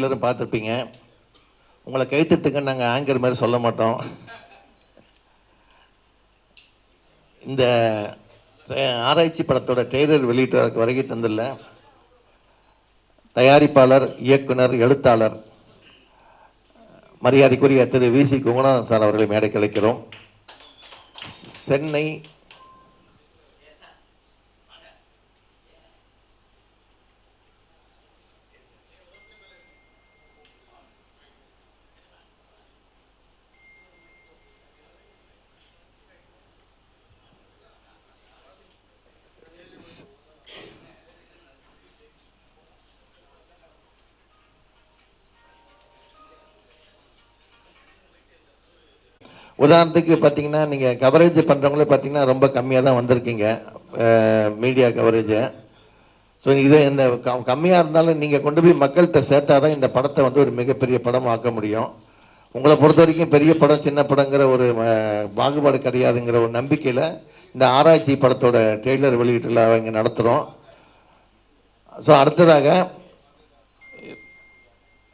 எல்லோரும் பார்த்துருப்பீங்க. உங்களை கைத்தட்டுக்குன்னு நாங்கள் ஆங்கர் மாதிரி சொல்ல மாட்டோம். இந்த ஆராய்ச்சி படத்தோட ட்ரெய்லர் வெளியிட்டு வருகை தந்துள்ள தயாரிப்பாளர் இயக்குனர் எழுத்தாளர் மரியாதைக்குரிய Thiru V C Kungunathan sir அவர்களை மேடைக்கு அழைக்கிறோம். சென்னை உதாரணத்துக்கு பார்த்தீங்கன்னா நீங்கள் கவரேஜ் பண்ணுறவங்களே பார்த்தீங்கன்னா ரொம்ப கம்மியாக தான் வந்திருக்கீங்க மீடியா கவரேஜை ஸோ இது இந்த கம் கம்மியாக இருந்தாலும் நீங்கள் கொண்டு போய் மக்கள்கிட்ட சேர்த்தா தான் இந்த படத்தை வந்து ஒரு மிகப்பெரிய படம் ஆக்க முடியும். உங்களை பொறுத்த வரைக்கும் பெரிய படம் சின்ன படங்கிற ஒரு பாகுபாடு கிடையாதுங்கிற ஒரு நம்பிக்கையில் இந்த ஆராய்ச்சி படத்தோட ட்ரெய்லர் வெளியீட்டில் அவங்க நடத்துகிறோம் ஸோ அடுத்ததாக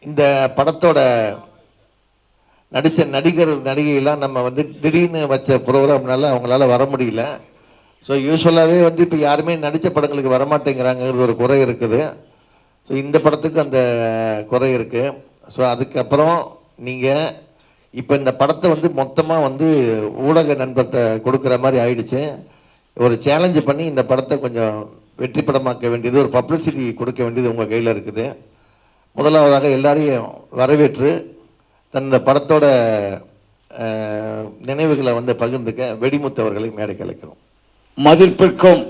இந்த படத்தோட நடித்த நடிகர் நடிகையெல்லாம் நம்ம வந்து திடீர்னு வச்ச ப்ரோக்ராம்னால அவங்களால வர முடியல. ஸோ யூஸ்வலாகவே வந்து இப்போ யாருமே நடித்த படங்களுக்கு வரமாட்டேங்கிறாங்கிறது ஒரு குறை இருக்குது. ஸோ இந்த படத்துக்கு அந்த குறை இருக்குது ஸோ அதுக்கப்புறம் நீங்கள் இப்போ இந்த படத்தை வந்து மொத்தமாக வந்து ஊடக நண்பர்கிட்ட கொடுக்குற மாதிரி ஆயிடுச்சு. ஒரு சேலஞ்சு பண்ணி இந்த படத்தை கொஞ்சம் வெற்றி படமாக்க வேண்டியது ஒரு பப்ளிசிட்டி கொடுக்க வேண்டியது உங்கள் கையில் இருக்குது. முதலாவதாக எல்லாரையும் வரவேற்று தன்னோட படத்தோட நினைவுகளை வந்து பகிர்ந்துக்க வெடிமுத்து அவர்களை மேடைக்கு அழைக்கிறோம். மதிப்பிற்கும்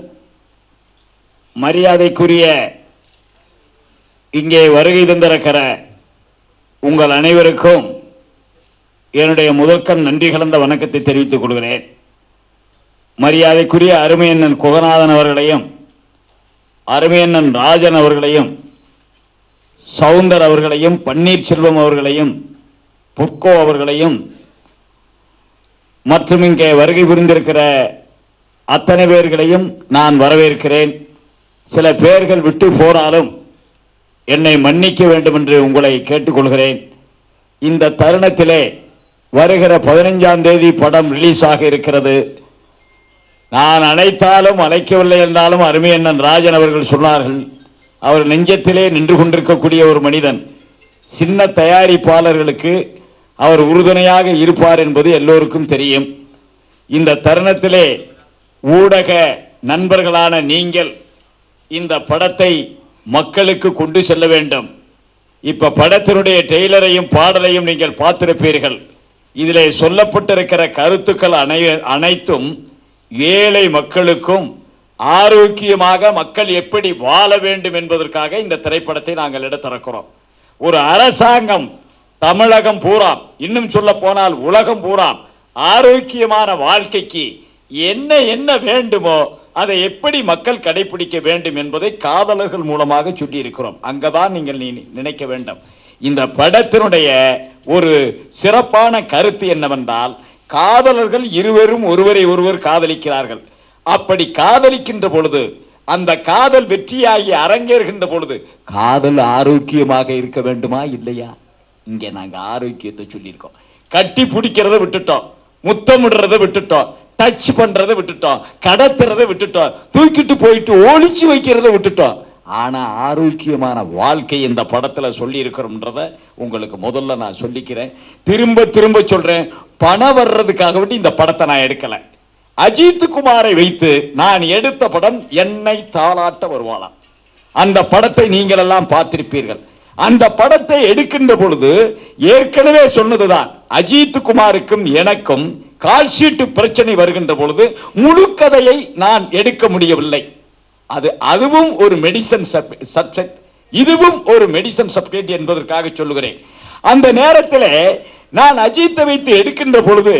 மரியாதைக்குரிய இங்கே வருகை தந்திருக்கிற உங்கள் அனைவருக்கும் என்னுடைய முதற்கண் நன்றி கலந்த வணக்கத்தை தெரிவித்துக் கொள்கிறேன். மரியாதைக்குரிய அருமையண்ணன் குகநாதன் அவர்களையும் அருமையண்ணன் ராஜன் அவர்களையும் சவுந்தர் அவர்களையும் பன்னீர்செல்வம் அவர்களையும் புட்கோ அவர்களையும் மற்றும் இங்கே வருகை புரிந்திருக்கிற அத்தனை பேர்களையும் நான் வரவேற்கிறேன். சில பேர்கள் விட்டு போனாலும் என்னை மன்னிக்க வேண்டும் என்று உங்களை கேட்டுக்கொள்கிறேன். இந்த தருணத்திலே வருகிற பதினைஞ்சாம் தேதி படம் ரிலீஸ் ஆக இருக்கிறது. நான் அழைத்தாலும் அழைக்கவில்லை என்றாலும் அருமையண்ணன் ராஜன் அவர்கள் சொன்னார்கள் அவர் நெஞ்சத்திலே நின்று கொண்டிருக்கக்கூடிய ஒரு மனிதன் சின்ன தயாரிப்பாளர்களுக்கு அவர் உறுதுணையாக இருப்பார் என்பது எல்லோருக்கும் தெரியும். இந்த தருணத்திலே ஊடக நண்பர்களான நீங்கள் இந்த படத்தை மக்களுக்கு கொண்டு செல்ல வேண்டும். இப்போ படத்தினுடைய டெய்லரையும் பாடலையும் நீங்கள் பார்த்திருப்பீர்கள். இதிலே சொல்லப்பட்டிருக்கிற கருத்துக்கள் அனை அனைத்தும் ஏழை மக்களுக்கும் ஆரோக்கியமாக மக்கள் எப்படி வாழ வேண்டும் என்பதற்காக இந்த திரைப்படத்தை நாங்கள் எடுத்திருக்கிறோம். ஒரு அரசாங்கம் தமிழகம் பூராம். இன்னும் சொல்ல போனால் உலகம் பூராம். ஆரோக்கியமான வாழ்க்கைக்கு என்ன என்ன வேண்டுமோ அதை எப்படி மக்கள் கடைபிடிக்க வேண்டும் என்பதை காதலர்கள் மூலமாக சொல்லியிருக்கிறோம். அங்கதான் நீங்கள் நினைக்க வேண்டும். இந்த படத்தினுடைய ஒரு சிறப்பான கருத்து என்னவென்றால் காதலர்கள் இருவரும் ஒருவரை ஒருவர் காதலிக்கிறார்கள். அப்படி காதலிக்கின்ற பொழுது அந்த காதல் வெற்றியாகி அரங்கேறுகின்ற பொழுது காதல் ஆரோக்கியமாக இருக்க வேண்டுமா இல்லையா? இங்கே நாங்கள் ஆரோக்கியத்தை சொல்லியிருக்கோம். கட்டி பிடிக்கிறத விட்டுட்டோம். முத்தமிடுறத விட்டுட்டோம். டச் பண்ணுறத விட்டுட்டோம். கடத்துறதை விட்டுட்டோம். தூக்கிட்டு போயிட்டு ஒழிச்சு வைக்கிறத விட்டுட்டோம். ஆனால் ஆரோக்கியமான வாழ்க்கை இந்த படத்தில் சொல்லியிருக்கிறோம்ன்றத உங்களுக்கு முதல்ல நான் சொல்லிக்கிறேன். திரும்ப திரும்ப சொல்கிறேன் பணம் வர்றதுக்காக வேண்டி இந்த படத்தை நான் எடுக்கலை. அஜித் குமாரை வைத்து நான் எடுத்த படம் என்னை தாளாட்ட வருவாளாம். அந்த படத்தை நீங்கள் எல்லாம் பார்த்திருப்பீர்கள். அந்த படத்தை எடுக்கின்ற பொழுது ஏற்கனவே சொன்னதுதான் அஜித் குமாருக்கும் எனக்கும் கால்ஷீட்டு பிரச்சனை வருகின்ற பொழுது முழு கதையை நான் எடுக்க முடியவில்லை. அது அதுவும் ஒரு மெடிசன் சப்ஜெக்ட் இதுவும் ஒரு மெடிசன் சப்ஜெக்ட் என்பதற்காக சொல்லுகிறேன். அந்த நேரத்தில் நான் அஜித்தை வைத்து எடுக்கின்ற பொழுது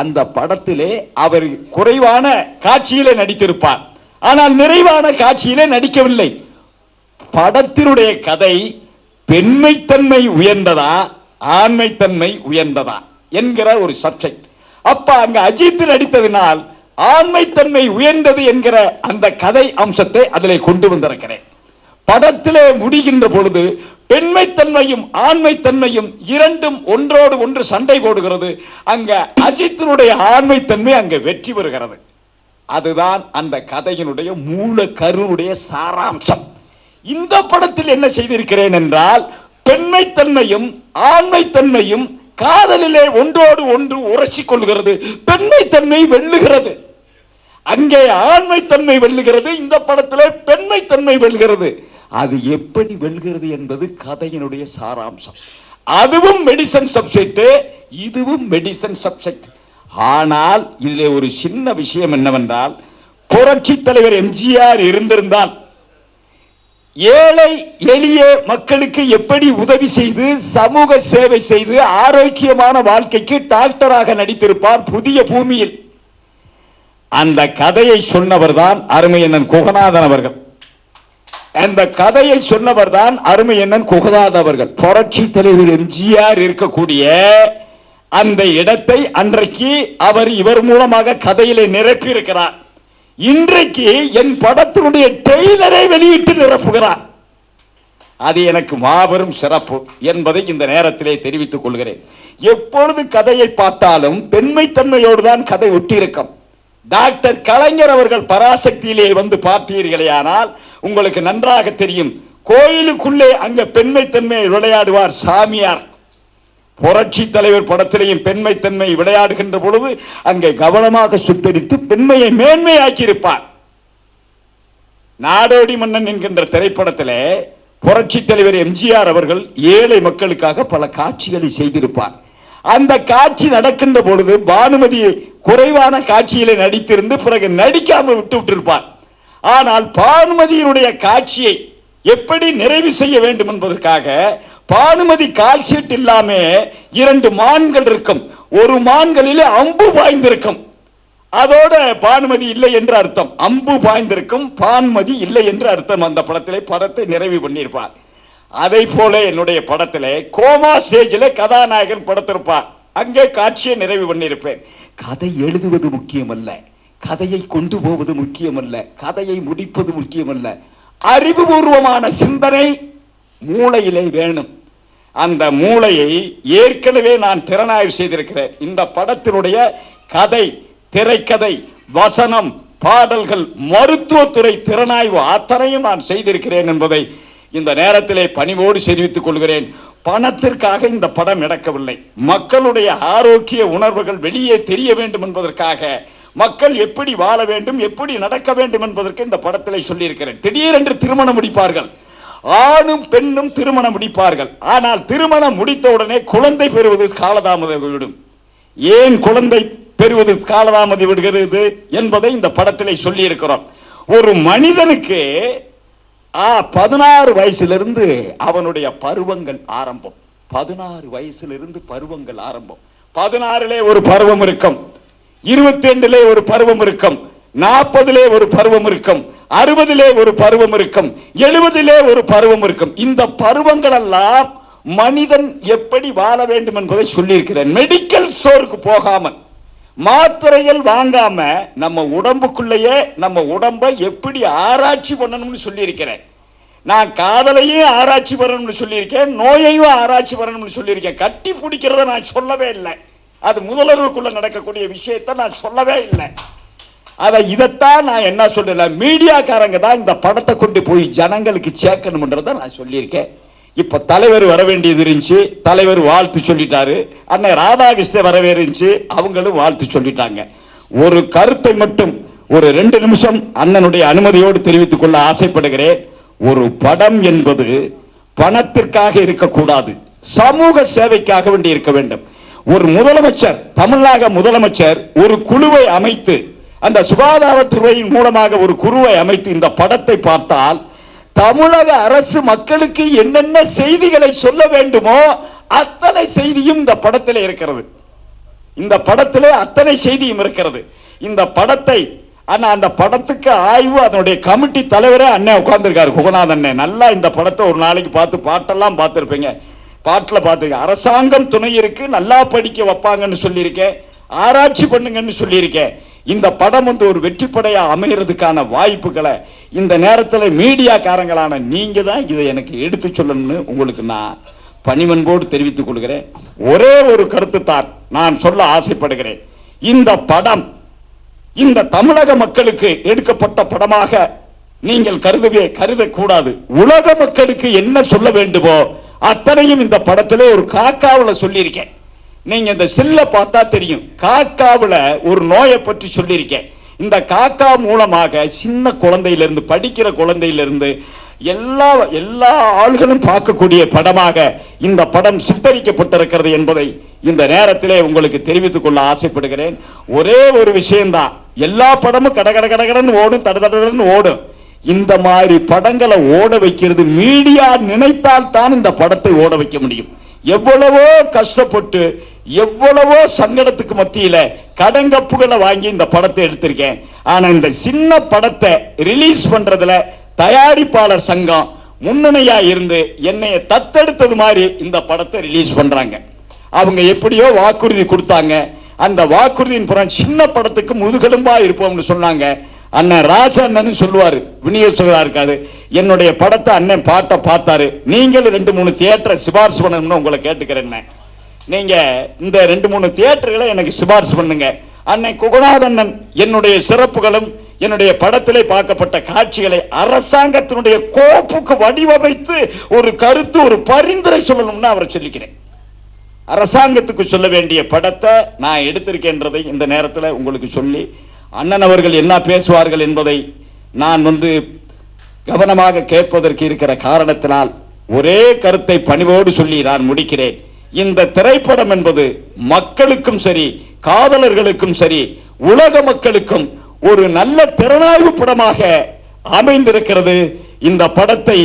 அந்த படத்திலே அவர் குறைவான காட்சியிலே நடித்திருப்பார். ஆனால் நிறைவான காட்சியிலே நடிக்கவில்லை. படத்தினுடைய கதை பெண்மைத்தன்மை உயர்ந்ததா ஆண்மைத்தன்மை உயர்ந்ததா என்கிற ஒரு சப்ஜெக்ட் அப்ப அங்க அஜித் நடித்ததினால் ஆண்மைத்தன்மை உயர்ந்தது என்கிற அந்த கதை அம்சத்தை அதில் கொண்டு வந்திருக்கிறேன். படத்திலே முடிகின்ற பொழுது பெண்மைத்தன்மையும் ஆண்மைத்தன்மையும் இரண்டும் ஒன்றோடு ஒன்று சண்டை போடுகிறது. அங்க அஜித்தினுடைய ஆண்மைத்தன்மை அங்கே வெற்றி பெறுகிறது. அதுதான் அந்த கதையினுடைய மூல கருவுடைய சாராம்சம். இந்த படத்தில் என்ன செய்திருக்கிறேன் என்றால் பெண்மைத்தன்மையும் ஆண்மைத்தன்மையும் காதலிலே ஒன்றோடு ஒன்று உரசி கொள்கிறது. பெண்மைத்தன்மை வெல்லுகிறது. அங்கே ஆண்மைத்தன்மை வெல்லுகிறது இந்த படத்திலே பெண்மைத்தன்மை வெல்கிறது. அது எப்படி வெல்கிறது என்பது கதையினுடைய சாராம்சம். அதுவும் மெடிசன் சப்ஜெக்ட் இதுவும் மெடிசன் சப்ஜெக்ட். ஆனால் இதிலே ஒரு சின்ன விஷயம் என்னவென்றால் புரட்சி தலைவர் எம்ஜிஆர் இருந்திருந்தால் ஏழை எளிய மக்களுக்கு எப்படி உதவி செய்து சமூக சேவை செய்து ஆரோக்கியமான வாழ்க்கைக்கு டாக்டராக நடித்திருப்பார் புதிய பூமியில்? அந்த கதையை சொன்னவர் தான் அருமையண்ணன் குகநாதன் அவர்கள். அந்த கதையை சொன்னவர் தான் அருமையண்ணன் குகநாதன் அவர்கள். புரட்சி தலைவர் எம்ஜிஆர் இருக்கக்கூடிய அந்த இடத்தை அன்றைக்கு அவர் இவர் மூலமாக கதையிலே நிரப்பி இருக்கிறார் இன்றைக்கு என் படத்தினுடைய டெய்லரை வெளியிட்டு நிரப்புகிறார். அது எனக்கு மாபெரும் சிறப்பு என்பதை இந்த நேரத்திலே தெரிவித்துக் கொள்கிறேன். எப்பொழுது கதையை பார்த்தாலும் பெண்மைத்தன்மையோடு தான் கதை ஒட்டியிருக்கும். டாக்டர் கலைஞர் அவர்கள் பராசக்தியிலே வந்து பார்த்தீர்களே ஆனால் உங்களுக்கு நன்றாக தெரியும் கோயிலுக்குள்ளே அங்க பெண்மைத்தன்மையை விளையாடுவார் சாமியார். புரட்சி தலைவர் படத்திலேயும் பெண்மைத்தன்மை விளையாடுகின்ற பொழுது அங்கே கவனமாக சுத்தரித்து பெண்மையை மேன்மையாக்கி இருப்பார் நாடோடி மன்னன் என்கின்ற திரைப்படத்திலே புரட்சி தலைவர் எம்ஜிஆர் அவர்கள் ஏழை மக்களுக்காக பல காட்சிகளை செய்திருப்பார். அந்த காட்சி நடக்கின்ற பொழுது பானுமதி குறைவான காட்சியிலே நடித்திருந்து பிறகு நடிக்காமல் விட்டு விட்டிருப்பார். ஆனால் பானுமதியினுடைய காட்சியை எப்படி நிறைவு செய்ய வேண்டும் என்பதற்காக பானுமதி கால்ஷீட் இல்லாம இரண்டு மான்கள் இருக்கும். ஒரு மான்களிலே அம்பு பாய்ந்திருக்கும். அதோட பானுமதி இல்லை என்று அர்த்தம். அம்பு பாய்ந்திருக்கும் பான்மதி இல்லை என்று அர்த்தம். அந்த படத்திலே படத்தை நிறைவு பண்ணியிருப்பார். அதை போல என்னுடைய படத்திலே கோமா ஸ்டேஜில் கதாநாயகன் படுத்திருப்பார். அங்கே காட்சியை நிறைவு பண்ணியிருப்பேன். கதை எழுதுவது முக்கியமல்ல. கதையை கொண்டு போவது முக்கியமல்ல. கதையை முடிப்பது முக்கியமல்ல. அறிவுபூர்வமான சிந்தனை மூளையிலே வேணும். அந்த மூளையை ஏற்கனவே நான் திறனாய்வு செய்திருக்கிறேன். இந்த படத்தினுடைய கதை திரைக்கதை வசனம் பாடல்கள் மருத்துவத்துறை திறனாய்வு அத்தனையும் நான் செய்திருக்கிறேன் என்பதை இந்த நேரத்திலே பணிவோடு தெரிவித்துக் கொள்கிறேன். பணத்திற்காக இந்த படம் நடக்கவில்லை மக்களுடைய ஆரோக்கிய உணர்வுகள் வெளியே தெரிய வேண்டும் என்பதற்காக மக்கள் எப்படி வாழ வேண்டும் எப்படி நடக்க வேண்டும் என்பதற்கு இந்த படத்திலே சொல்லியிருக்கிறேன். திடீரென்று திருமணம் முடிப்பார்கள். ஆணும் பெண்ணும் திருமணம் முடிப்பார்கள். ஆனால் திருமணம் முடித்தவுடனே குழந்தை பெறுவது காலதாமதம் விடும். ஏன் குழந்தை பெறுவது காலதாமதம் விடுகிறது என்பதை இந்த படத்திலே சொல்லியிருக்கிறோம். ஒரு மனிதனுக்கு ஆ பதினாறு வயசிலிருந்து அவனுடைய பருவங்கள் ஆரம்பம். பதினாறு வயசிலிருந்து பருவங்கள் ஆரம்பம். பதினாறிலே ஒரு பருவம் இருக்கும். இருபத்தி ஒரு பருவம் இருக்கும். நாற்பதுலே ஒரு பருவம் இருக்கும். அறுபதிலே ஒரு பருவம் இருக்கும் எழுபதிலே ஒரு பருவம் இருக்கும். இந்த பருவங்கள் எல்லாம் மனிதன் எப்படி வாழ வேண்டும் என்பதை சொல்லியிருக்கிறேன் மெடிக்கல் ஸ்டோருக்கு போகாமல் மாத்திரைகள் வாங்காம நம்ம உடம்புக்குள்ளேயே நம்ம உடம்பை எப்படி ஆராய்ச்சி பண்ணணும்னு சொல்லியிருக்கிறேன் நான் காதலையும் ஆராய்ச்சி பண்ணணும்னு சொல்லியிருக்கேன் நோயையும் ஆராய்ச்சி பண்ணணும்னு சொல்லியிருக்கேன். கட்டி பிடிக்கிறத நான் சொல்லவே இல்லை. அது முதல்வருக்குள்ள நடக்கக்கூடிய விஷயத்தை நான் சொல்லவே இல்லை. அதை இதைத்தான் நான் என்ன சொல்லல மீடியாக்காரங்க தான் இந்த படத்தை கொண்டு போய் ஜனங்களுக்கு சேர்க்கணும்ன்றதை நான் சொல்லியிருக்கேன். இப்போ தலைவர் வர வேண்டியது இருந்துச்சு தலைவர் வாழ்த்து சொல்லிட்டாரு அண்ணன் ராதாகிருஷ்ணன் வரவே இருந்துச்சு அவங்களும் வாழ்த்து சொல்லிட்டாங்க. ஒரு கருத்தை மட்டும் ஒரு ரெண்டு நிமிஷம் அண்ணனுடைய அனுமதியோடு தெரிவித்துக் கொள்ள ஆசைப்படுகிறேன். ஒரு படம் என்பது பணத்திற்காக இருக்கக்கூடாது சமூக சேவைக்காக வேண்டி இருக்க வேண்டும். ஒரு முதலமைச்சர் தமிழக முதலமைச்சர் ஒரு குழுவை அமைத்து அந்த சுகாதாரத்துறையின் மூலமாக ஒரு குருவை அமைத்து இந்த படத்தை பார்த்தால் தமிழக அரசு மக்களுக்கு என்னென்ன செய்திகளை சொல்ல வேண்டுமோ அத்தனை செய்தியும் இந்த படத்தில் இருக்கிறது. இந்த படத்திலே அத்தனை செய்தியும் இருக்கிறது. இந்த படத்தை ஆனால் அந்த படத்துக்கு ஆய்வு அதனுடைய கமிட்டி தலைவரே அண்ணன் உட்காந்துருக்காரு குகநாத் அண்ணன் நல்லா இந்த படத்தை ஒரு நாளைக்கு பார்த்து பாட்டெல்லாம் பார்த்துருப்பீங்க. பாட்டில் பார்த்துருக்கேன் அரசாங்கம் துணை இருக்கு நல்லா படிக்க வைப்பாங்கன்னு சொல்லியிருக்கேன். ஆராய்ச்சி பண்ணுங்கன்னு சொல்லியிருக்கேன். இந்த படம் வந்து ஒரு வெற்றி அமைகிறதுக்கான வாய்ப்புகளை இந்த நேரத்தில் மீடியாக்காரங்களான நீங்கள் தான் இதை எனக்கு எடுத்து சொல்லணும்னு உங்களுக்கு நான் பணிவன்போடு தெரிவித்துக் கொள்கிறேன். ஒரே ஒரு கருத்து தான் நான் சொல்ல ஆசைப்படுகிறேன். இந்த படம் இந்த தமிழக மக்களுக்கு எடுக்கப்பட்ட படமாக நீங்கள் கருதவே கருதக்கூடாது. உலக மக்களுக்கு என்ன சொல்ல வேண்டுமோ அத்தனையும் இந்த படத்திலே ஒரு காக்காவில் சொல்லியிருக்கேன். நீங்க இந்த செல்ல பார்த்தா தெரியும். காக்காவில் ஒரு நோயை பற்றி சொல்லியிருக்கேன். இந்த காக்கா மூலமாக சின்ன குழந்தையிலிருந்து படிக்கிற குழந்தையிலிருந்து எல்லா எல்லா ஆள்களும் பார்க்கக்கூடிய படமாக இந்த படம் சித்தரிக்கப்பட்டிருக்கிறது என்பதை இந்த நேரத்திலே உங்களுக்கு தெரிவித்துக் கொள்ள ஆசைப்படுகிறேன். ஒரே ஒரு விஷயம்தான். எல்லா படமும் கடகட கட கடகடன்னு ஓடும் தட தடன்னு ஓடும். இந்த மாதிரி படங்களை ஓட வைக்கிறது மீடியா நினைத்தால் தான் இந்த படத்தை ஓட வைக்க முடியும். எவ்வளவோ கஷ்டப்பட்டு எவ்வளவோ சங்கடத்துக்கு மத்தியில் கடங்கப்புகளை வாங்கி இந்த படத்தை எடுத்திருக்கேன். ஆனால் இந்த சின்ன படத்தை ரிலீஸ் பண்ணுறதுல தயாரிப்பாளர் சங்கம் முன்னணியாக இருந்து என்னைய தத்தெடுத்தது மாதிரி இந்த படத்தை ரிலீஸ் பண்ணுறாங்க அவங்க எப்படியோ வாக்குறுதி கொடுத்தாங்க. அந்த வாக்குறுதியின் புறம் சின்ன படத்துக்கு முதுகெலும்பாக இருப்போம்னு சொன்னாங்க. அண்ணன் ராச சொல்லுவார். சொல்லுவாரு இருக்காது என்னுடைய படத்தை அண்ணன் பாட்டை பார்த்தாரு. நீங்களும் ரெண்டு மூணு தியேட்டரை சிபாரிசு பண்ணணும்னு உங்களை கேட்டுக்கிறேன் நீங்க இந்த ரெண்டு மூணு தியேட்டர்களை எனக்கு சிபாரிசு பண்ணுங்க. அன்னை குகநாதண்ணன் என்னுடைய சிறப்புகளும் என்னுடைய படத்திலே பார்க்கப்பட்ட காட்சிகளை அரசாங்கத்தினுடைய கோப்புக்கு வடிவமைத்து ஒரு கருத்து ஒரு பரிந்துரை சொல்லணும்னு அவரை சொல்லிக்கிறேன். அரசாங்கத்துக்கு சொல்ல வேண்டிய படத்தை நான் எடுத்திருக்கேன்றதை இந்த நேரத்தில் உங்களுக்கு சொல்லி அண்ணன் அவர்கள் என்ன பேசுவார்கள் என்பதை நான் வந்து கவனமாக கேட்பதற்கு இருக்கிற காரணத்தினால் ஒரே கருத்தை பணிவோடு சொல்லி நான் முடிக்கிறேன். இந்த திரைப்படம் என்பது மக்களுக்கும் சரி காதலர்களுக்கும் சரி உலக மக்களுக்கும் ஒரு நல்ல திறனாய்வு படமாக அமைந்திருக்கிறது. இந்த படத்தை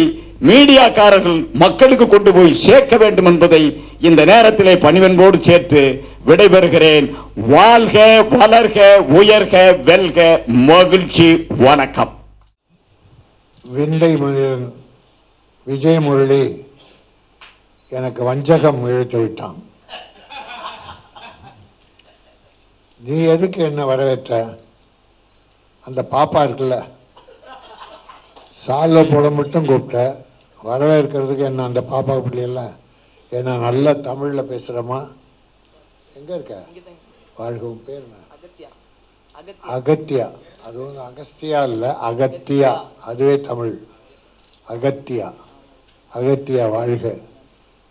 மீடியாக்காரர்கள் மக்களுக்கு கொண்டு போய் சேர்க்க வேண்டும் என்பதை இந்த நேரத்திலே பணிவன்போடு சேர்த்து விடைபெறுகிறேன். வாழ்க வளர்க உயர்க வெல்க மகிழ்ச்சி வணக்கம். விந்தை மனிதன் விஜய் முரளி எனக்கு வஞ்சகம் இழுத்து விட்டான். நீ எதுக்கு என்ன வரவேற்ற? அந்த பாப்பா இருக்குல்ல சாலில் போட மட்டும் கூப்பிட்ட. வரவேற்கிறதுக்கு என்ன அந்த பாப்பா பிள்ளையில என்ன நல்ல தமிழில் பேசுகிறோமா எங்கே இருக்க? வாழ்க உன் பேர் அகத்தியா. அது வந்து அகஸ்தியா இல்லை அகத்தியா. அதுவே தமிழ். அகத்தியா. அகத்தியா வாழ்க.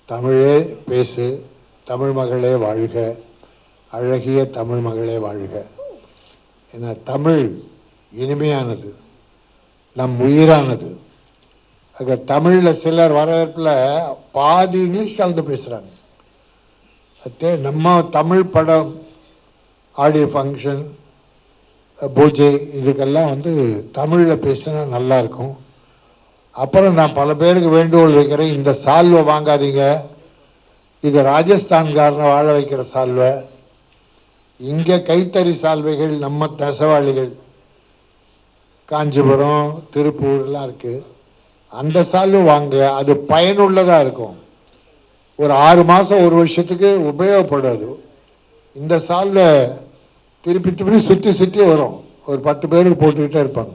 தமிழே பேசு தமிழ் மகளே வாழ்க. அழகிய தமிழ் மகளே வாழ்க. ஏன்னா தமிழ் இனிமையானது நம் உயிரானது. அது தமிழில் சிலர் வரவேற்பில் பாதி இங்கிலீஷ் கலந்து பேசுகிறாங்க அதே நம்ம தமிழ் படம் ஆடியோ ஃபங்க்ஷன் பூஜை இதுக்கெல்லாம் வந்து தமிழில் பேசினா நல்லா இருக்கும். அப்புறம் நான் பல பேருக்கு வேண்டுகோள் வைக்கிறேன் இந்த சால்வை வாங்காதீங்க. இது ராஜஸ்தான்காரனை வாழ வைக்கிற சால்வை. இங்கே கைத்தறி சால்வைகள் நம்ம நெசவாளிகள் காஞ்சிபுரம் திருப்பூர்லாம் இருக்குது அந்த சால்வை வாங்க அது பயனுள்ளதாக இருக்கும். ஒரு ஆறு மாதம் ஒரு வருஷத்துக்கு உபயோகப்படாது. இந்த சால்வை திருப்பி திருப்பி சுற்றி சுற்றி வரும். ஒரு பத்து பேருக்கு போட்டுக்கிட்டே இருப்பாங்க.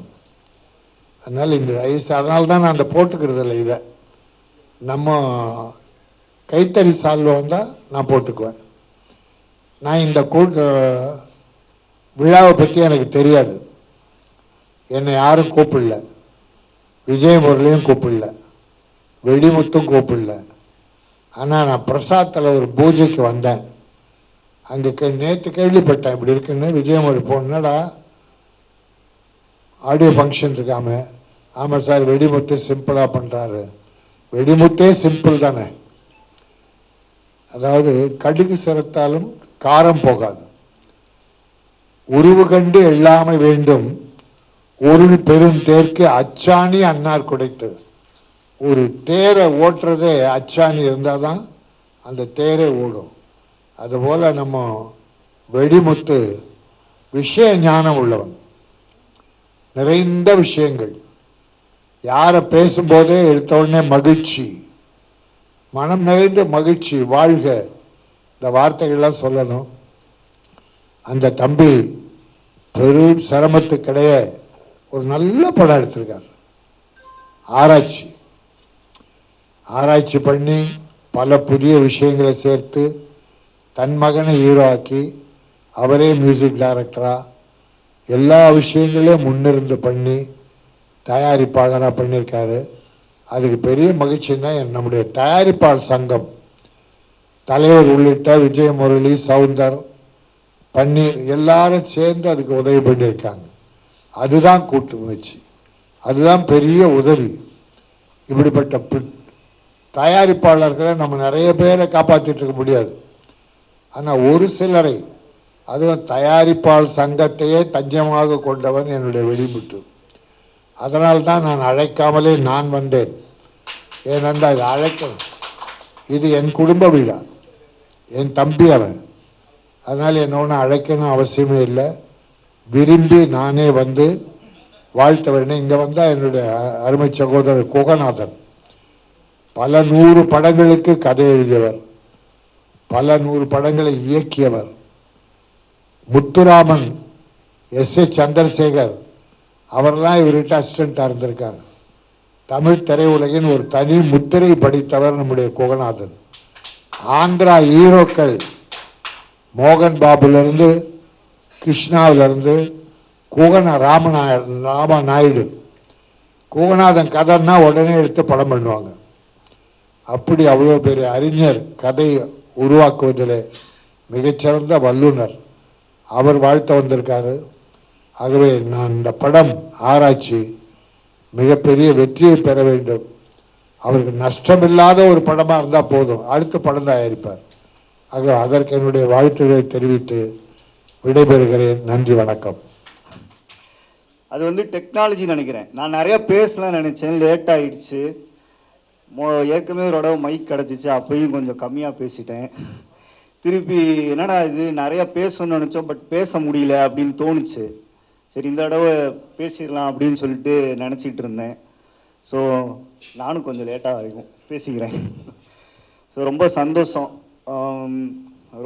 அதனால் இந்த ஐஸ் அதனால தான் நான் அந்த போட்டுக்கிறது இல்லை இதை. நம்ம கைத்தறி சால்வை வந்தால் நான் போட்டுக்குவேன். நான் இந்த கூட்ட விழாவை பற்றி எனக்கு தெரியாது. என்னை யாரும் கூப்பிடல. விஜய் முரளியும் கூப்பிடல. வெடிமுத்தும் கூப்பிடல. ஆனால் நான் பிரசாத்தில் ஒரு பூஜைக்கு வந்தேன். அங்கே கே நேற்று கேள்விப்பட்டேன் இப்படி இருக்குன்னு. விஜயமொழி போனடா ஆடியோ ஃபங்க்ஷன் இருக்காம ஆமாம் சார் வெடிமுத்து சிம்பிளாக பண்ணுறாரு வெடிமுத்தே சிம்பிள் தானே. அதாவது கடுகு சிரத்தாலும் காரம் போகாது. உருவு கண்டு எல்லாமே வேண்டும். ஒருள் பெரும் தேர்க்கு அச்சாணி அன்னார் குடைத்து ஒரு தேரை ஓட்டுறதே அச்சாணி இருந்தால் தான் அந்த தேரை ஓடும். அதுபோல் நம்ம வெடிமுத்து விஷய ஞானம் உள்ளவன். நிறைந்த விஷயங்கள். யாரை பேசும்போதே எடுத்தவுடனே மகிழ்ச்சி. மனம் நிறைந்த மகிழ்ச்சி வாழ்க. இந்த வார்த்தைகள்லாம் சொல்லணும். அந்த தம்பி பெரும் சிரமத்துக்கிடையே ஒரு நல்ல படம் எடுத்திருக்கார். ஆராய்ச்சி. ஆராய்ச்சி பண்ணி பல புதிய விஷயங்களை சேர்த்து தன் மகனை ஹீரோ ஆக்கி அவரே மியூசிக் டைரக்டராக எல்லா விஷயங்களையும் முன்னிருந்து பண்ணி தயாரிப்பாளராக பண்ணியிருக்காரு. அதுக்கு பெரிய மகிழ்ச்சின்னா நம்முடைய தயாரிப்பாளர் சங்கம். தலைவர் உள்ளிட்ட விஜய முரளி சவுந்தர் பன்னீர் எல்லாரும் சேர்ந்து அதுக்கு உதவி பண்ணியிருக்காங்க. அதுதான் கூட்டு முயற்சி. அதுதான் பெரிய உதவி. இப்படிப்பட்ட பி- தயாரிப்பாளர்களை நம்ம நிறைய பேரை காப்பாற்றிட்டு இருக்க முடியாது. ஆனால் ஒரு சிலரை அதுவும் தயாரிப்பாளர் சங்கத்தையே தஞ்சமாக கொண்டவன் என்னுடைய வெளிமுட்டு அதனால் தான் நான் அழைக்காமலே நான் வந்தேன். ஏனென்றால் இது அழைக்கணும். இது என் குடும்ப விழா என் தம்பி அவன். அதனால் என்ன ஒன்று அழைக்கணும் அவசியமே இல்லை. விரும்பி நானே வந்து வாழ்த்த வேண்டும் இங்கே வந்தால் என்னுடைய அருமை சகோதரர் குகநாதன். பல நூறு படங்களுக்கு கதை எழுதியவர். பல நூறு படங்களை இயக்கியவர். முத்துராமன் எஸ். ஏ. சந்திரசேகர் அவரெல்லாம் இவர்கிட்ட அசிஸ்டண்ட்டாக இருந்திருக்காங்க. தமிழ் திரையுலகின் ஒரு தனி முத்திரை படித்தவர் நம்முடைய குகநாதன். ஆந்திரா ஹீரோக்கள் மோகன் பாபுலேருந்து கிருஷ்ணாவிலேருந்து குகன ராமநாய ராம நாயுடு குகநாதன் கதைன்னா உடனே எடுத்து படம் பண்ணுவாங்க. அப்படி அவ்வளோ பெரிய அறிஞர் கதை உருவாக்குவதில் மிகச்சிறந்த வல்லுனர் அவர் வாழ்த்த வந்திருக்காரு. ஆகவே நான் இந்த படம் ஆராய்ச்சி மிகப்பெரிய வெற்றியை பெற வேண்டும். அவருக்கு நஷ்டமில்லாத ஒரு படமாக இருந்தால் போதும். அடுத்த படம் தயாரிப்பார் ஆக அதற்கு என்னுடைய வாழ்த்துக்களை தெரிவித்து விடைபெறுகிறேன். நன்றி வணக்கம். அது வந்து டெக்னாலஜி நினைக்கிறேன். நான் நிறைய பேசலாம் நினைச்சேன். லேட் ஆயிடுச்சு. மோ ஏற்கனவே ஒரு தடவை மைக் கிடச்சிச்சு. அப்பயும் கொஞ்சம் கம்மியாக பேசிட்டேன். திருப்பி என்னடா இது? நிறைய பேசணும்னு நினச்சோம். பட் பேச முடியல அப்படின்னு தோணுச்சு. சரி இந்த தடவை பேசிடலாம் அப்படின்னு சொல்லிட்டு நினச்சிட்டு இருந்தேன். ஸோ நானும் கொஞ்சம் லேட்டாக ஆகும். பேசிக்கிறேன். ஸோ ரொம்ப சந்தோஷம்.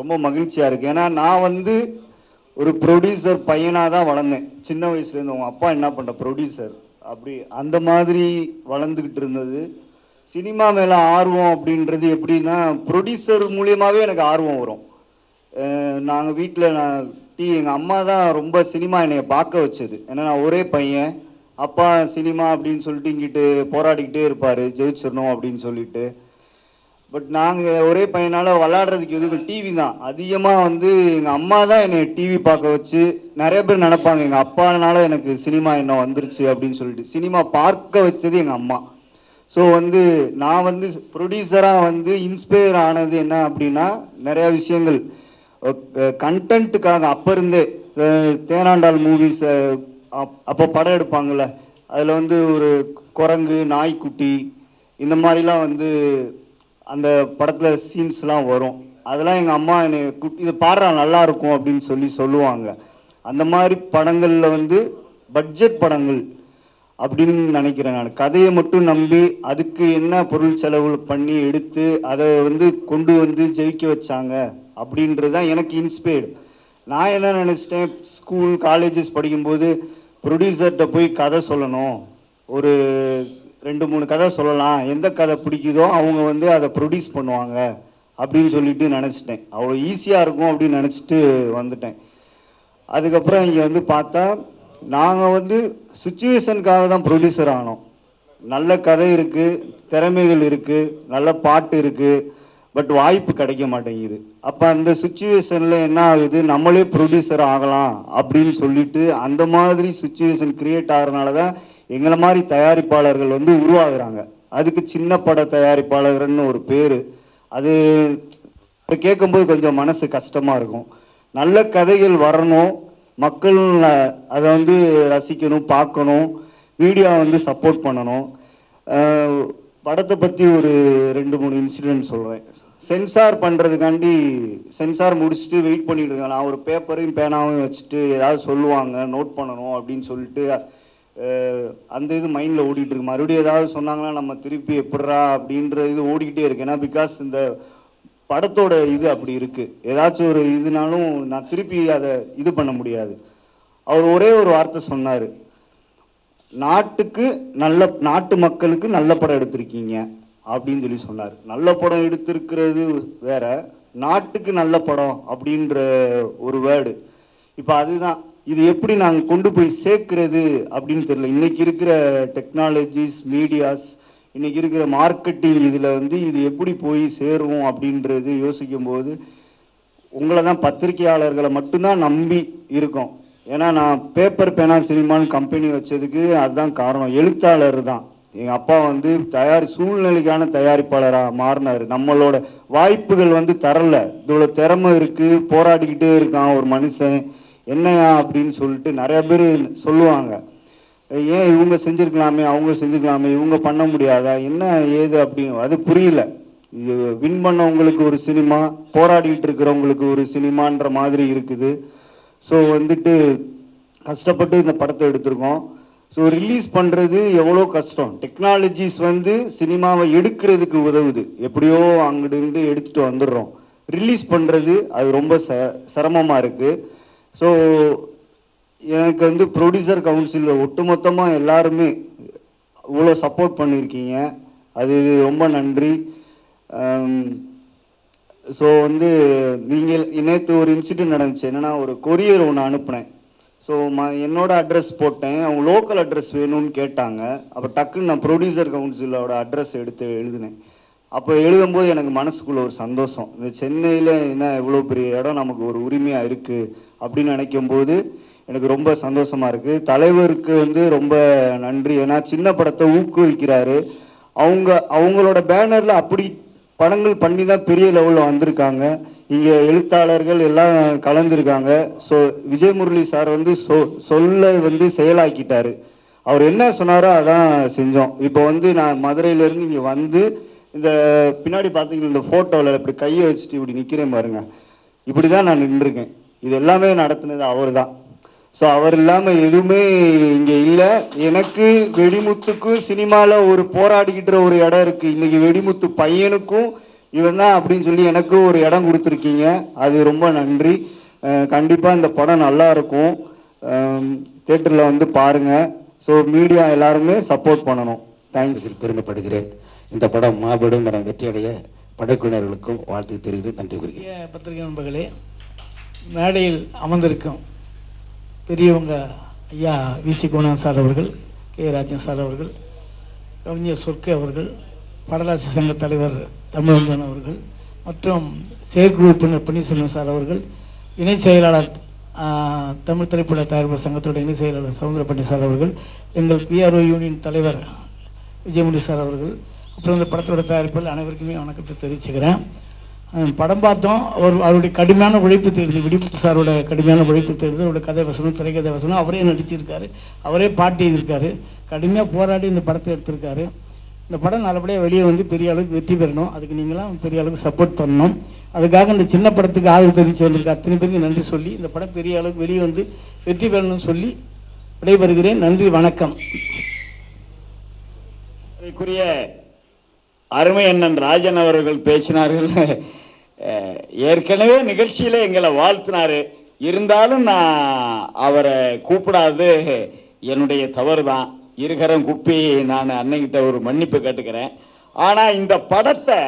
ரொம்ப மகிழ்ச்சியாக இருக்குது ஏன்னா நான் வந்து ஒரு ப்ரொடியூசர் பையனாக தான் வளர்ந்தேன். சின்ன வயசுலேருந்து உங்கள் அப்பா என்ன பண்ணுற ப்ரொடியூசர் அப்படி அந்த மாதிரி வளர்ந்துக்கிட்டு இருந்தது. சினிமா மேலே ஆர்வம் அப்படின்றது எப்படின்னா ப்ரொடியூசர் மூலியமாகவே எனக்கு ஆர்வம் வரும். நாங்கள் வீட்டில் நான் டீ எங்கள் அம்மா தான் ரொம்ப சினிமா என்னை பார்க்க வச்சது. ஏன்னா நான் ஒரே பையன். அப்பா சினிமா அப்படின்னு சொல்லிட்டு இங்கிட்டு போராடிக்கிட்டே இருப்பார் ஜெயிச்சிடணும் அப்படின்னு சொல்லிட்டு. பட் நாங்கள் ஒரே பையனால் விளாடுறதுக்கு எதுவும் டிவி தான். அதிகமாக வந்து எங்கள் அம்மா தான் என்னை டிவி பார்க்க வச்சு நிறைய பேர் நினப்பாங்க எங்கள் அப்பானால எனக்கு சினிமா என்ன வந்துருச்சு அப்படின்னு சொல்லிட்டு. சினிமா பார்க்க வச்சது எங்கள் அம்மா. ஸோ வந்து நான் வந்து ப்ரொடியூசராக வந்து இன்ஸ்பயர் ஆனது என்ன அப்படின்னா நிறையா விஷயங்கள். கண்டென்ட்டுக்காக அப்போ இருந்தே அஹ், தேனாண்டாள் மூவிஸ் அப்போ படம் எடுப்பாங்கள்ல அதில் வந்து ஒரு குரங்கு நாய்க்குட்டி இந்த மாதிரிலாம் வந்து அந்த படத்தில் சீன்ஸ்லாம் வரும். அதெல்லாம் எங்கள் அம்மா என்னை இது பாடுறா நல்லா இருக்கும் அப்படின்னு சொல்லி சொல்லுவாங்க. அந்த மாதிரி படங்களில் வந்து பட்ஜெட் படங்கள் அப்படின்னு நினைக்கிறேன் நான். கதையை மட்டும் நம்பி அதுக்கு என்ன பொருள் செலவு பண்ணி எடுத்து அதை வந்து கொண்டு வந்து ஜெயிக்க வச்சாங்க அப்படின்றது தான் எனக்கு இன்ஸ்பயர்டு நான் என்ன நினச்சிட்டேன் ஸ்கூல் காலேஜஸ் படிக்கும்போது ப்ரொடியூசர்கிட்ட போய் கதை சொல்லணும். ஒரு ரெண்டு மூணு கதை சொல்லலாம். எந்த கதை பிடிக்குதோ அவங்க வந்து அதை ப்ரொடியூஸ் பண்ணுவாங்க அப்படின்னு சொல்லிட்டு நினச்சிட்டேன். அவ்வளோ ஈஸியாக இருக்கும் அப்படின்னு நினச்சிட்டு வந்துட்டேன். அதுக்கப்புறம் இங்கே வந்து பார்த்தா நாங்கள் வந்து சுச்சுவேஷனுக்காக தான் ப்ரொடியூசர் ஆனோம். நல்ல கதை இருக்குது திறமைகள் இருக்குது நல்ல பாட்டு இருக்குது பட் வாய்ப்பு கிடைக்க மாட்டேங்குது. அப்போ அந்த சுச்சுவேஷனில் என்ன ஆகுது? நம்மளே ப்ரொடியூசர் ஆகலாம் அப்படின்னு சொல்லிட்டு அந்த மாதிரி சுச்சுவேஷன் க்ரியேட் ஆகிறனால தான் எங்களை மாதிரி தயாரிப்பாளர்கள் வந்து உருவாகுறாங்க. அதுக்கு சின்ன பட தயாரிப்பாளர்கள்னு ஒரு பேர். அது அதை கேட்கும்போது கொஞ்சம் மனசு கஷ்டமாக இருக்கும். நல்ல கதைகள் வரணும். மக்கள் அதை வந்து ரசிக்கணும் பார்க்கணும். மீடியா வந்து சப்போர்ட் பண்ணணும். படத்தை பற்றி ஒரு ரெண்டு மூணு இன்சிடென்ட் சொல்கிறேன் சென்சார் பண்ணுறதுக்காண்டி சென்சார் முடிச்சுட்டு வெயிட் பண்ணிட்டு இருக்கேன் நான் ஒரு பேப்பரையும் பேனாவையும் வச்சுட்டு ஏதாவது சொல்லுவாங்க நோட் பண்ணணும் அப்படின்னு சொல்லிட்டு அந்த இது மைண்டில் ஓடிட்டு இருக்கு. மறுபடியும் ஏதாவது சொன்னாங்கன்னா நம்ம திருப்பி எப்படிறா அப்படின்ற இது ஓடிக்கிட்டே இருக்கு. ஏன்னா பிகாஸ் இந்த படத்தோட இது அப்படி இருக்குது ஏதாச்சும் ஒரு இதுனாலும் நான் திருப்பி அதை இது பண்ண முடியாது. அவர் ஒரே ஒரு வார்த்தை சொன்னார். நாட்டுக்கு நல்ல நாட்டு மக்களுக்கு நல்ல படம் எடுத்திருக்கீங்க அப்படின்னு சொல்லி சொன்னார். நல்ல படம் எடுத்திருக்கிறது வேற. நாட்டுக்கு நல்ல படம் அப்படின்ற ஒரு வேர்டு இப்போ அதுதான். இது எப்படி நாங்கள் கொண்டு போய் சேர்க்கிறது அப்படின்னு தெரியல. இன்னைக்கு இருக்கிற டெக்னாலஜிஸ் மீடியாஸ் இன்னைக்கு இருக்கிற மார்க்கெட்டிங் இதில் வந்து இது எப்படி போய் சேரும் அப்படின்றது யோசிக்கும் போது உங்களை தான் பத்திரிகையாளர்களை மட்டும்தான் நம்பி இருக்கோம். ஏன்னா நான் பேப்பர் பேனா சினிமான்னு கம்பெனி வச்சதுக்கு அதுதான் காரணம். எழுத்தாளர் தான். எங்கள் அப்பா வந்து தயார் சூழ்நிலைக்கான தயாரிப்பாளராக மாறினார். நம்மளோட வாய்ப்புகள் வந்து தரல. இதோட திறமை இருக்குது போராடிக்கிட்டே இருக்கான் ஒரு மனுஷன். என்னையா அப்படின்னு சொல்லிட்டு நிறைய பேர் சொல்லுவாங்க. ஏன் இவங்க செஞ்சுருக்கலாமே அவங்க செஞ்சுருக்கலாமே இவங்க பண்ண முடியாதா என்ன ஏது அப்படின்னு அது புரியல. இது வின் பண்ணவங்களுக்கு ஒரு சினிமா போராடிட்டு இருக்கிறவங்களுக்கு ஒரு சினிமான்ற மாதிரி இருக்குது. ஸோ வந்துட்டு கஷ்டப்பட்டு இந்த படத்தை எடுத்திருக்கோம். ஸோ ரிலீஸ் பண்ணுறது எவ்வளோ கஷ்டம்? டெக்னாலஜிஸ் வந்து சினிமாவை எடுக்கிறதுக்கு உதவுது. எப்படியோ அங்கிட்டு எடுத்துகிட்டு வந்துடுறோம். ரிலீஸ் பண்ணுறது அது ரொம்ப ச சிரமமாக இருக்குது ஸோ எனக்கு வந்து ப்ரொடியூசர் கவுன்சிலில் ஒட்டுமொத்தமாக எல்லாருமே இவ்வளோ சப்போர்ட் பண்ணியிருக்கீங்க அது ரொம்ப நன்றி. Um, ஸோ வந்து நீங்கள் நேற்று ஒரு இன்சிடென்ட் நடந்துச்சு. என்னென்னா ஒரு கொரியர் ஒன்று அனுப்புனேன். ஸோ ம என்னோடய அட்ரஸ் போட்டேன். அவங்க லோக்கல் அட்ரஸ் வேணும்னு கேட்டாங்க. அப்போ டக்குன்னு நான் ப்ரொடியூசர் கவுன்சிலோட அட்ரஸ் எடுத்து எழுதினேன். அப்போ எழுதும்போது எனக்கு மனசுக்குள்ள ஒரு சந்தோஷம். இந்த சென்னையில் என்ன இவ்வளோ பெரிய இடம் நமக்கு ஒரு உரிமையாக இருக்குது அப்படின்னு நினைக்கும் போது எனக்கு ரொம்ப சந்தோஷமாக இருக்குது தலைவருக்கு வந்து ரொம்ப நன்றி. ஏன்னா சின்ன படத்தை ஊக்குவிக்கிறாரு. அவங்க அவங்களோட பேனரில் அப்படி படங்கள் பண்ணி தான் பெரிய லெவலில் வந்திருக்காங்க. இங்கே எழுத்தாளர்கள் எல்லாம் கலந்துருக்காங்க. ஸோ விஜய் முரளி சார் வந்து சொ சொல்ல வந்து செயலாக்கிட்டார். அவர் என்ன சொன்னாரோ அதான் செஞ்சோம். இப்போ வந்து நான் மதுரையிலேருந்து இங்கே வந்து இந்த பின்னாடி பார்த்தீங்கன்னா இந்த ஃபோட்டோவில் இப்படி கையை வச்சுட்டு இப்படி நிற்கிறேன் பாருங்க. இப்படி தான் நான் நின்றுருக்கேன். இது எல்லாமே நடத்துனது அவர் தான் ஸோ அவர் இல்லாமல் எதுவுமே இங்கே இல்லை. எனக்கு வெடிமுத்துக்கும் சினிமாவில் ஒரு போராடிக்கிட்ட ஒரு இடம் இருக்குது இன்னைக்கு வெடிமுத்து பையனுக்கும் இவன் தான் அப்படின்னு சொல்லி எனக்கும் ஒரு இடம் கொடுத்துருக்கீங்க. அது ரொம்ப நன்றி. கண்டிப்பாக இந்த படம் நல்லா இருக்கும். தேட்டரில் வந்து பாருங்கள் ஸோ மீடியா எல்லாருமே சப்போர்ட் பண்ணணும். தேங்க்ஸ் பெருமைப்படுகிறேன். இந்த படம் மாபெரும் மரம் வெற்றியடைய படக்குழுவினர்களுக்கும் வாழ்த்து தெரிவித்து நன்றி கூறுகிறேன். பத்திரிகை நண்பர்களே மேடையில் அமர்ந்திருக்கும் பெரியவங்க ஐயா விசி குணா சார் அவர்கள் கே ராஜன் சார் அவர்கள் கவிஞர் சொர்க்கே அவர்கள் படராசி சங்க தலைவர் தமிழந்தன் அவர்கள் மற்றும் செயற்குழு உறுப்பினர் பன்னீர்செல்வம் சார் அவர்கள் இணை செயலாளர் தமிழ் திரைப்பட தயாரிப்பு சங்கத்தோட இணை செயலாளர் சவுந்தரப்பட்டி சார் அவர்கள் எங்கள் பிஆர்ஓ யூனியன் தலைவர் விஜயமுனி சார் அவர்கள் அப்புறம் இந்த படத்தோட தயாரிப்பில் அனைவருக்குமே வணக்கத்தை தெரிவிச்சுக்கிறேன். படம் பார்த்தோம். அவர் அவருடைய கடுமையான உழைப்பு தெரிஞ்சு விடிமுத்து சாரோட கடுமையான உழைப்பு தெரியுது அவருடைய கதை வசனம் திரைக்கதை வசனம் அவரே நடிச்சிருக்காரு. அவரே பாட்டு எழுதியிருக்காரு. கடுமையாக போராடி இந்த படத்தை எடுத்திருக்காரு. இந்த படம் நல்லபடியாக வெளியே வந்து பெரிய அளவுக்கு வெற்றி பெறணும். அதுக்கு நீங்களாம் பெரிய அளவுக்கு சப்போர்ட் பண்ணணும். அதுக்காக இந்த சின்ன படத்துக்கு ஆதரவு தெரிவித்து வந்திருக்க அத்தனை பேருக்கு நன்றி சொல்லி இந்த படம் பெரிய அளவுக்கு வெளியே வந்து வெற்றி பெறணும்னு சொல்லி விடைபெறுகிறேன். நன்றி வணக்கம். அதற்குரிய அருமை அண்ணன் ராஜன் அவர்கள் பேசினார்கள். ஏற்கனவே நிகழ்ச்சியில் எங்களை வாழ்த்தினார். இருந்தாலும் நான் அவரை கூப்பிடாது. என்னுடைய தவறு தான் இருகரம் குப்பி நான் அன்னைக்கிட்ட ஒரு மன்னிப்பு கேட்டுக்கிறேன். ஆனால் இந்த படத்தை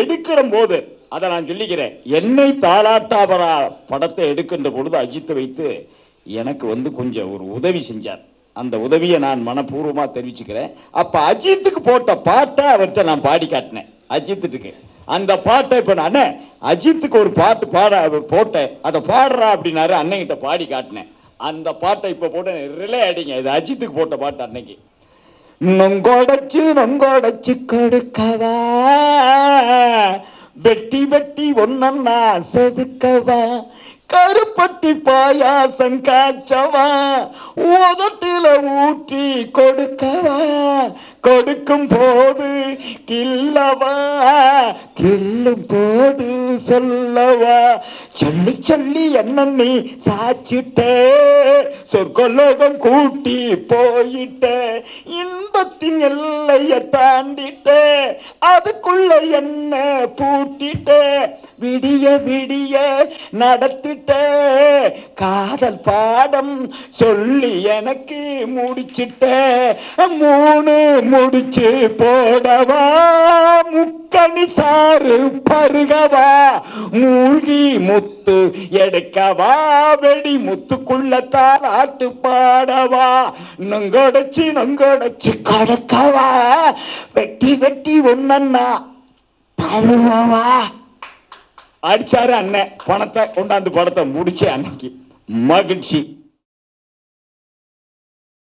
எடுக்கிற போது அதை நான் சொல்லிக்கிறேன். என்னை தாலாட்டாபரா படத்தை எடுக்கின்ற பொழுது அஜித்தை வைத்து எனக்கு வந்து கொஞ்சம் ஒரு உதவி செஞ்சார். அந்த உதவியை நான் மனப்பூர்வமாக தெரிவிச்சுக்கிறேன். அப்போ அஜித்துக்கு போட்ட பாட்டை அவர்கிட்ட நான் பாடி காட்டினேன். அஜித்துக்கு. அந்த பாட்டை இப்போ நான் அஜித்துக்கு ஒரு பாட்டு பாட போட்டேன் அதை பாடுறா அப்படின்னாரு அண்ணங்கிட்ட பாடி காட்டினேன். அந்த பாட்டை இப்போ போட்டு ரிலே அடிங்க. இது அஜித்துக்கு போட்ட பாட்டு அன்னைக்கு. நொங்கோடச்சு நொங்கோடச்சு கொடுக்கவா? வெட்டி வெட்டி ஒன்னா செதுக்கவா? கருப்பட்டி பாயாசம் காய்ச்சவா உதட்டில ஊற்றி கொடுக்கவா? கொடுக்கும் போது கில்லவா கில்லும் போது சொல்லவா? சொல்லி சொல்லி என்ன நீ சாச்சிட்ட? சொர்க்கலோகம் கூட்டி போயிட்ட. இன்பத்தின் எல்லைய தாண்டிட்ட. அதுக்குள்ள என்ன பூட்டிட்ட? விடிய விடிய நடத்திட்ட. காதல் பாடம் சொல்லி எனக்கு முடிச்சிட்ட. மூணு முடிச்சு போடவா முக்கணி சாறு பருகவா மூழ்கி முத்து எடுக்கவா வெடி முத்துக்குள்ளத்தால் ஆட்டு பாடவா நொங்கொடைச்சு நொங்கொடைச்சு கடக்கவா வெட்டி வெட்டி ஒன்னா தழுவவா. அடிச்சாரு அண்ணன். பணத்தை கொண்டாந்து படத்தை முடிச்சு அன்னைக்கு மகிழ்ச்சி.